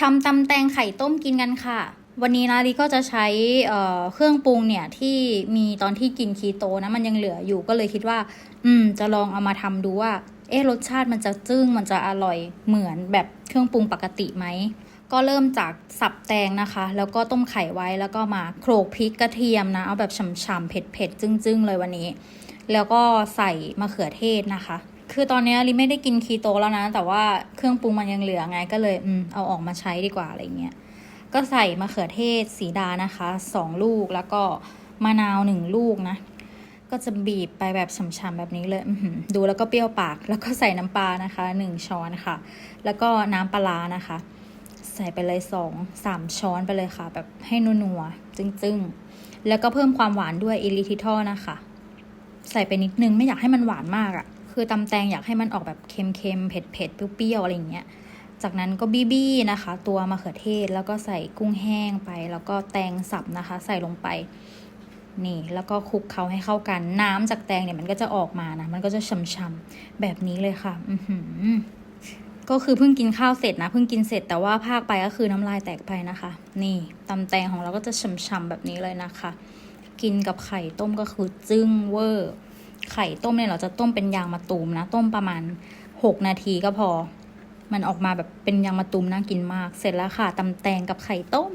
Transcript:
ทำตำแตงไข่ต้มกินกันค่ะ วันนี้นาลีก็จะใช้เเครื่องปรุงเนี่ยที่มีตอนที่กินคีโตนะมันยังเหลืออยู่ก็เลยคิดว่า อืม จะลองเอามาทำดูว่า เอ๊ะรสชาติมันจะจึ้งมันจะอร่อยเหมือนแบบเครื่องปรุงปกติไหมก็เริ่มจากสับแตงนะคะ แล้วก็ต้มไข่ไว้แล้วก็มาโขลกพริกกระเทียมนะ เอาแบบฉ่ำๆเผ็ดๆ จึ้งๆ เลยวันนี้ แล้วก็ใส่มะเขือเทศนะคะ คือตอนนี้ลิไม่ได้กินคีโตแล้วนะ แต่ว่าเครื่องปรุงมันยังเหลือไงก็เลยอืมเอาออกมาใช้ดีกว่าอะไรเงี้ยก็ใส่มะเขือเทศสีดานะคะสองลูกแล้วก็มะนาวหนึ่งลูกนะ ก็จะบีบไปแบบฉ่ำๆแบบนี้เลยดูแล้วก็เปรี้ยวปาก แล้วก็ใส่น้ำปลานะคะหนึ่งช้อนค่ะ แล้วก็น้ำปลาร้านะคะ ใส่ไปเลยสองสามช้อนไปเลยค่ะ แบบให้นัวๆจึ้งๆ แล้วก็เพิ่มความหวานด้วยอิลิทิทอลนะคะ ใส่ไปนิดนึงไม่อยากให้มันหวานมากอะ่ะ คือตำแตงอยากให้มันออกแบบเค็มๆ เผ็ดๆ เปรี้ยวๆ อะไรอย่างเงี้ย จากนั้นก็บี้บี้นะคะ ตัวมะเขือเทศแล้วก็ใส่กุ้งแห้งไป แล้วก็แตงสับนะคะ ใส่ลงไป นี่แล้วก็คลุกเคล้าให้เข้ากัน น้ำจากแตงเนี่ยมันก็จะออกมานะ มันก็จะช่ำๆแบบนี้เลยค่ะ อือหือก็คือเพิ่งกินข้าวเสร็จนะเพิ่งกินเสร็จแต่ว่าภาคไปก็คือน้ำลายแตกไปนะคะ นี่ตำแตงของเราก็จะช่ำๆแบบนี้เลยนะคะ กินกับไข่ต้มก็คือจึ้งเวอร์ ไข่ต้มเนี่ยเราจะต้มเป็นยางมะตูมนะ ต้มประมาณ 6 นาทีก็พอ มันออกมาแบบเป็นยางมะตูมน่ากินมาก เสร็จแล้วค่ะตำแตงกับไข่ต้ม